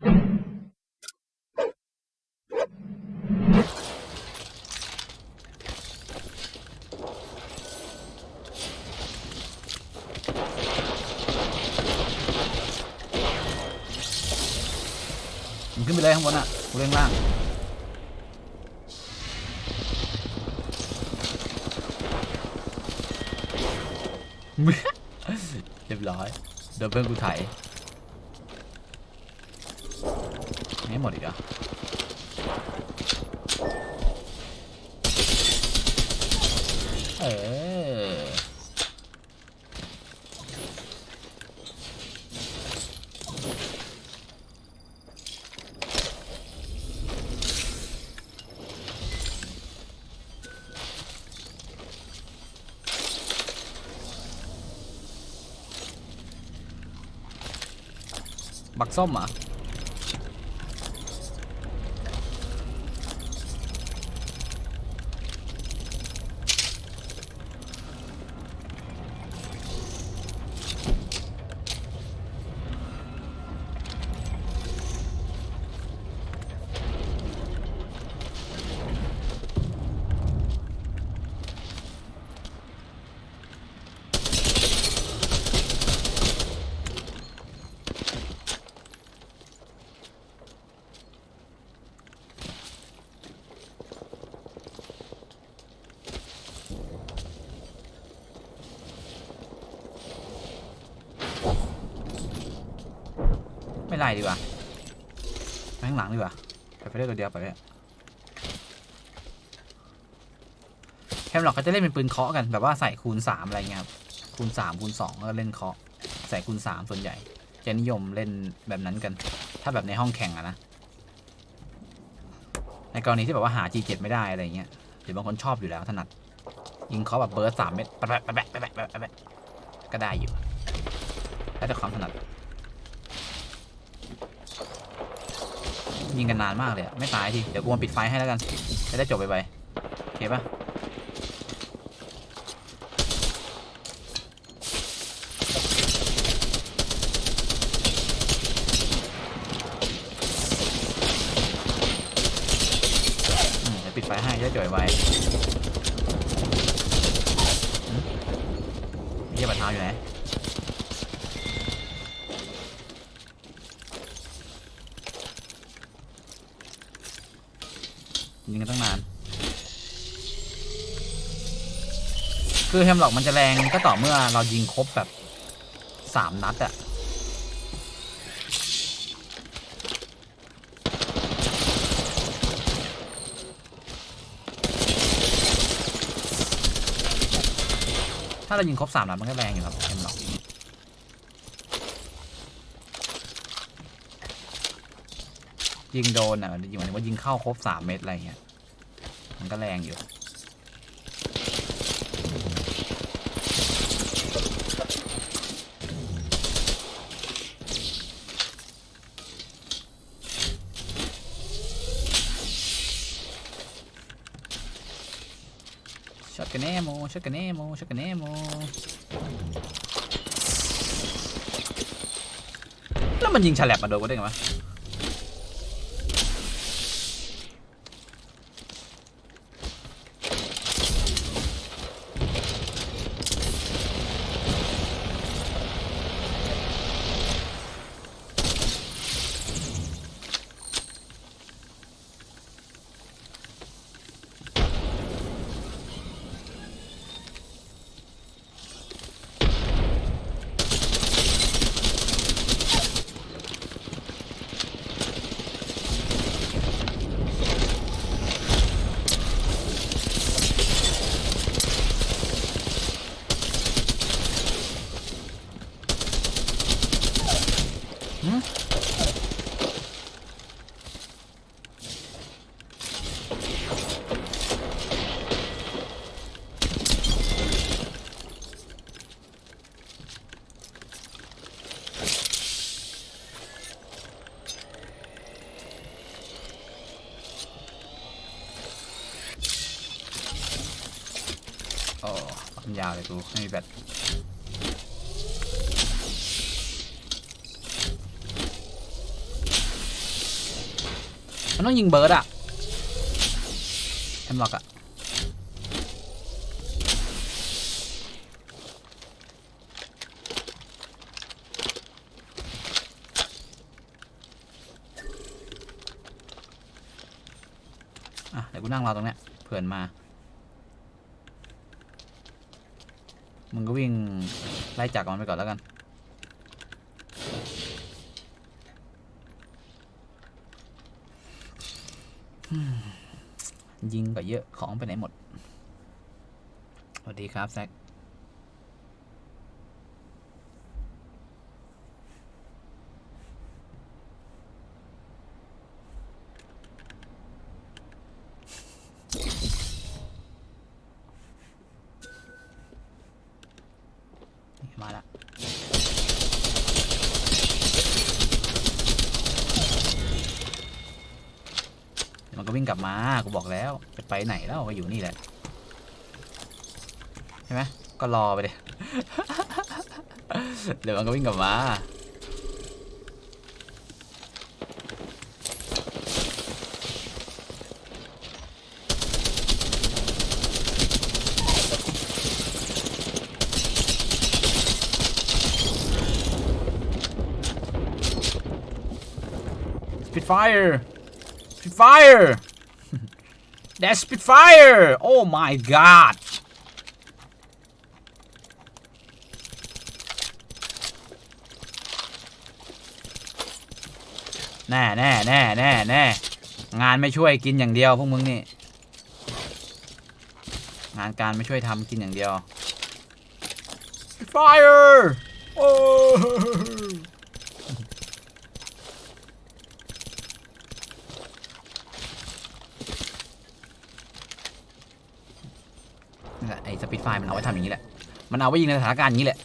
มึงขึ้นไปเลยข้างบนอะกูเล่นล่าง เรียบร้อยเดี๋ยวเพื่อนกูไถไม่ หมดอีกเหร เออบักส้มเหรอะไม่ไล่ดีกว่าไปข้างหลังดีกว่าไปไปเรื่อยตัวเดียวไปเลยแฮมล็อกเขาจะเล่นเป็นปืนเคาะกันแบบว่าใส่คูณสามอะไรเงี้ยครับคูณสามคูณสองแล้วก็เล่นเคาะใส่คูณสามส่วนใหญ่ จะนิยมเล่นแบบนั้นกัน ถ้าแบบในห้องแข่งอะนะ ในกรณีที่แบบว่าหา G7 ไม่ได้อะไรเงี้ยหรือบางคนชอบอยู่แล้วถนัด ยิงเคาะแบบเบิร์สสามเม็ดแปะแปะแปะแปะแปะแปะก็ได้อยู่แล้วแต่ความถนัด ยิงกันนานมากเลยอะไม่ตายทีเดี๋ยวกูมาปิดไฟให้แล้วกัน จะได้จบไปไปโอเคปะอืมเดี๋ยวปิดไฟให้จะได้จบไปไปอืมเยี่ยบัตรเท้าอยู่ไหน ยิงกันตั้งนาน คือแฮมล็อกมันจะแรงก็ต่อเมื่อเรายิงครบแบบสามนัดอะถ้าเรายิงครบสามนัดมันก็แรงอยู่ครับแฮมล็อกยิงโดนอะยิงหมายถึงว่ายิงเข้าครบสามเม็ดอะไรเงี้ยมันก็แรงอยู่ ช็อตกันแน่โมช็อตกันแน่โมช็อตกันแน่โมแล้วมันยิงฉลับมาโดนก็ได้ไหม โอ้ ปัญญาเลยกูไม่มีแบตมันต้องยิงเบิร์ดอะแฮมล็อกอะอะเดี๋ยวกูนั่งรอตรงเนี้ยเผื่อนมา มึงก็วิ่งไล่จักมันไปก่อนแล้วกัน ยิงก็เยอะของไปไหนหมด สวัสดีครับแซคนี่มาละเดี๋ยวมัน ก็วิ่งกลับมา กูบอกแล้ว จะไปไหนแล้วก็อยู่นี่แหละ ใช่ไหมก็รอไปเลยเดี๋ยวมันก็วิ่งกลับมา Spitfire Spitfire That's Spitfire Oh my god แน่แน่แน่แน่แน่งานไม่ช่วยกินอย่างเดียวพวกมึงนี่ งานการไม่ช่วยทำกินอย่างเดียว Fire โอ้นี่แหละไอ้ สปีดไฟมันเอาไว้ทำอย่างนี้แหละ มันเอาไว้ยิงในสถานการณ์อย่างนี้แหละ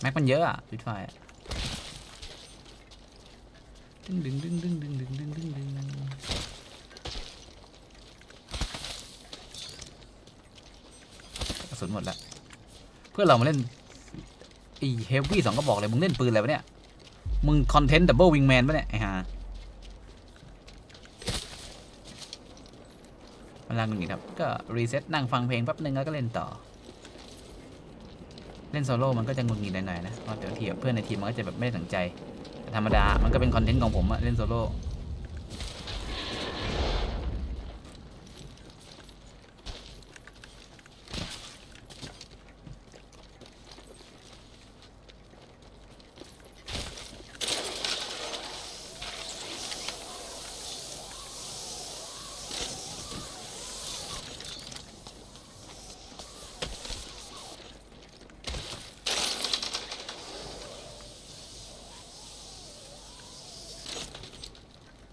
แม็กมันเยอะอะสปีดไฟดึงดึงดึงดึงดึงดึงดึงดึงดึงกระสุนหมดแล้ว เพื่อเรามาเล่นไอเฮฟวี่สองก็บอกเลย มึงเล่นปืนอะไรวะเนี่ย มึงคอนเทนต์ดับเบิลวิงแมนปะเนี่ยไอ้ห่า มันลังหนึ่งครับก็รีเซ็ตนั่งฟังเพลงแป๊บนึงแล้วก็เล่นต่อ เล่นโซโล่มันก็จะงุนงิดหน่อยๆนะเพราะเดี๋ยวทีเพื่อนในทีมมันก็จะแบบไม่ได้สนใจแต่ธรรมดามันก็เป็นคอนเทนต์ของผมอะเล่นโซโล่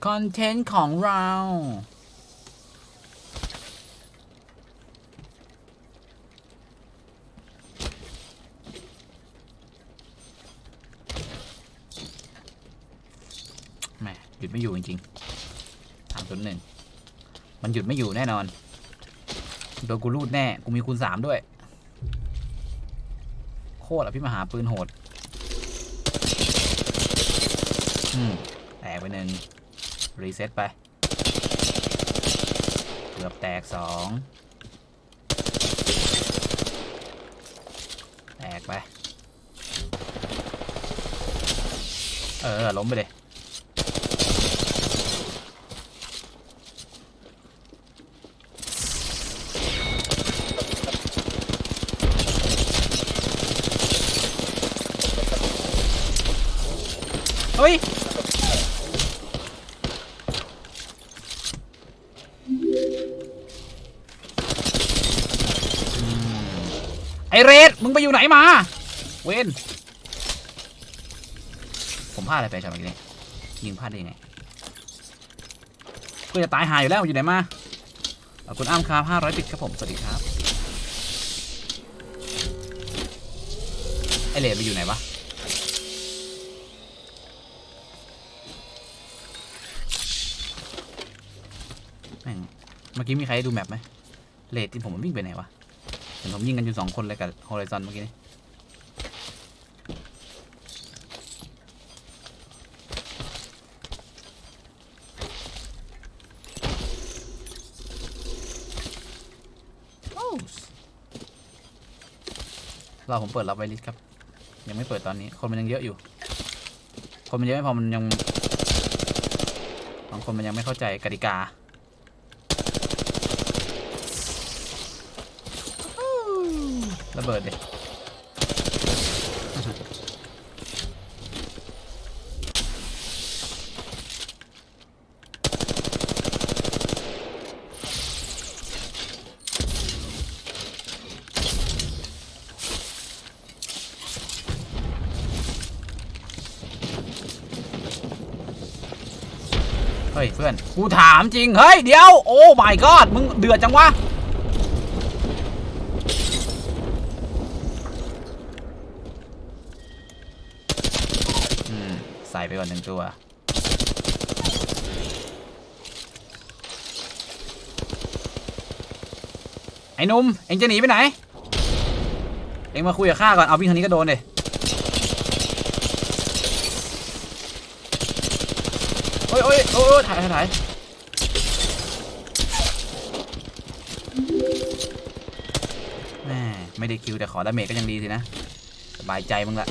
คอนเทนต์ของเรา แหมหยุดไม่อยู่จริงๆสามศูนย์หนึ่ง มันหยุดไม่อยู่แน่นอน โดนกูรูดแน่ กูมีคูณสามด้วย โคตรอภิมหาปืนโหด อืมแตกไปหนึ่ง รีเซ็ตไป เกือบแตกสองแตกไป เออ ล้มไปเลย มา เวนผมพลาดอะไรไปจำเมื่อกี้นี้ยิงพลาดได้ยังไงเพื่อจะตายหายอยู่แล้วอยู่ไหนมาขอบคุณอ้ามครับห้าร้อยปิดครับผมสวัสดีครับไอเรดไปอยู่ไหนวะแม่งเมื่อกี้มีใครด้ดูแมปไหมเลดที่ผมมันวิ่งไปไหนวะ เห็นผมยิงกันอยู่สองคนเลยกับฮอริซอนเมื่อกี้นี่เราผมเปิดรับไวลิสครับ ยังไม่เปิดตอนนี้ คนมันยังเยอะอยู่ คนมันเยอะไม่พอมันยังบางคนมันยังไม่เข้าใจกติกา ระเบิดเลยเฮ้ยเพื่อนกูถามจริง เฮ้ย เดี๋ยว โอ้ my god มึงเดือดจังวะ ใส่ไปก่อนหนึ่งตัวไอ้นุ่มเอ็งจะหนีไปไหน เอ็งมาคุยกับข้าก่อน เอาวิ่งทางนี้ก็โดนเลยโอ้ยโอ้ยโอ้ยโอ้ยถ่ายถ่ายถ่ายแม่ไม่ได้คิวแต่ขอดาเมจก็ยังดีสินะ สบายใจมึงละ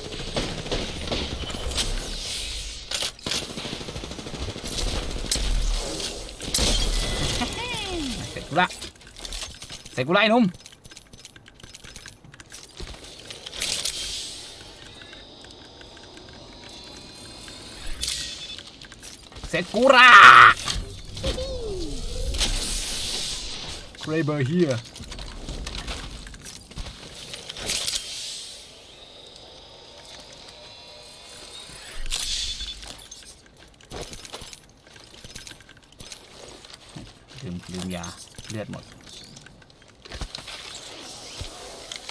เสร็จ กูละเสร็จกูละไอ้นุ่มเสร็จกูละเกรเบอร์เฮียลืมลืมยา เลือดหมด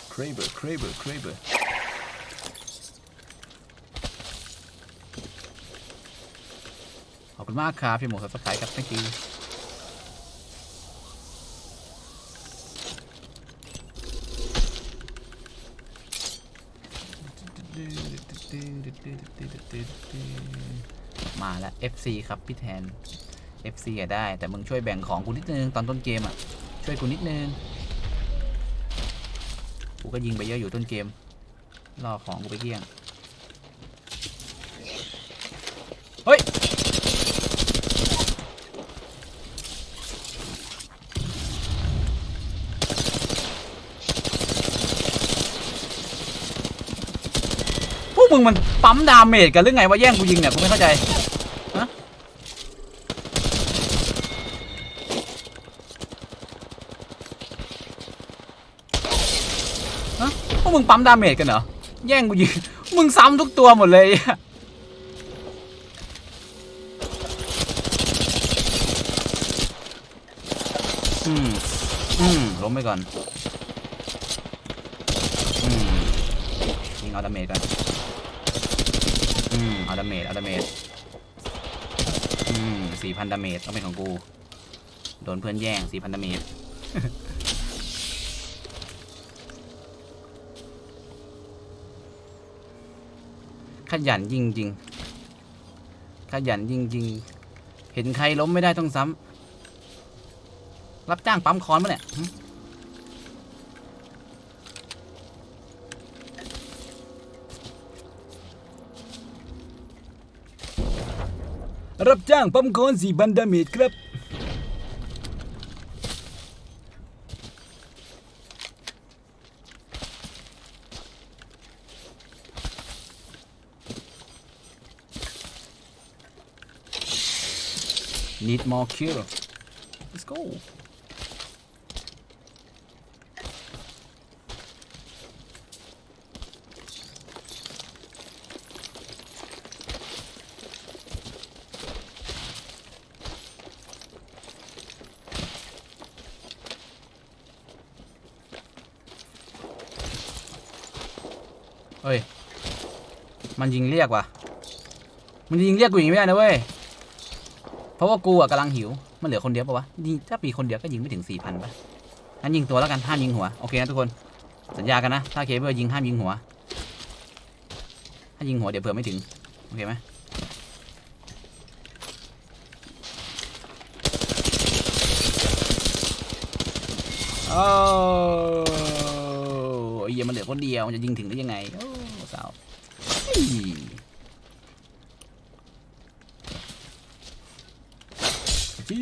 เครเบอร์เครเบอร์เครเบอร์ขอบคุณมากครับพี่หมูสับสไครต์ครับ thank you มาแล้ว FC ครับ พี่แทน FC อะได้ แต่มึงช่วยแบ่งของกูนิดนึงตอนต้นเกมอะช่วยกูนิดนึง กูก็ยิงไปเยอะอยู่ต้นเกมล่อของกูไปเกี้ยง เฮ้ย พวกมึงมันปั๊มดาเมจกันหรือไงว่าแย่งกูยิงเนี่ย กูไม่เข้าใจ ฮะ ฮะ พวก มึงปั๊มดาเมจกันเหรอ แย่งกูยิง มึงซ้ำทุกตัวหมดเลยอืมอืมล้มไปก่อนอืมยิงเอาดาเมจก่อนอืมเอาดาเมจเอาดาเมจอืมสี่พันดาเมจต้องเป็นของกู โดนเพื่อนแย่งสี่พันดาเมจ ยันยิงจริงขยันยิงจริงเห็นใครล้มไม่ได้ต้องซ้ำรับจ้างปั๊มคอนปะเนี่ยรับจ้างปั๊มคอนสี่พันดาเมจครับ more kill. Let's go. เฮ้ยมันยิงเรียกว่ะมันยิง เพราะว่ากูอะกำลังหิว มันเหลือคนเดียวปะวะยิงถ้าปีคนเดียวก็ยิงไม่ถึงสี่พันปะงั้นยิงตัวแล้วกันห้ามยิงหัว โอเคนะทุกคน สัญญากันนะ ถ้าเคเบิลยิงห้ามยิงหัว ถ้ายิงหัวเดี๋ยวเผื่อไม่ถึง โอเคไหมโอ้เหี้ยมันเหลือคนเดียว มันจะยิงถึงได้ยังไง โอ้สาว ฟี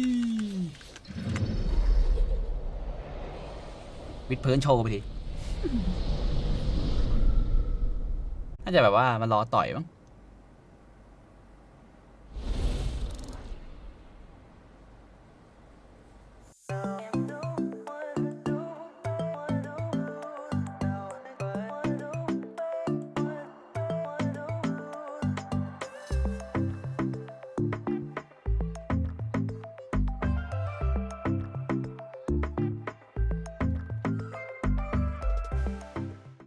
วิดพื้นโชว์ไปทีน่าจะแบบว่ามันรอต่อยมั้ง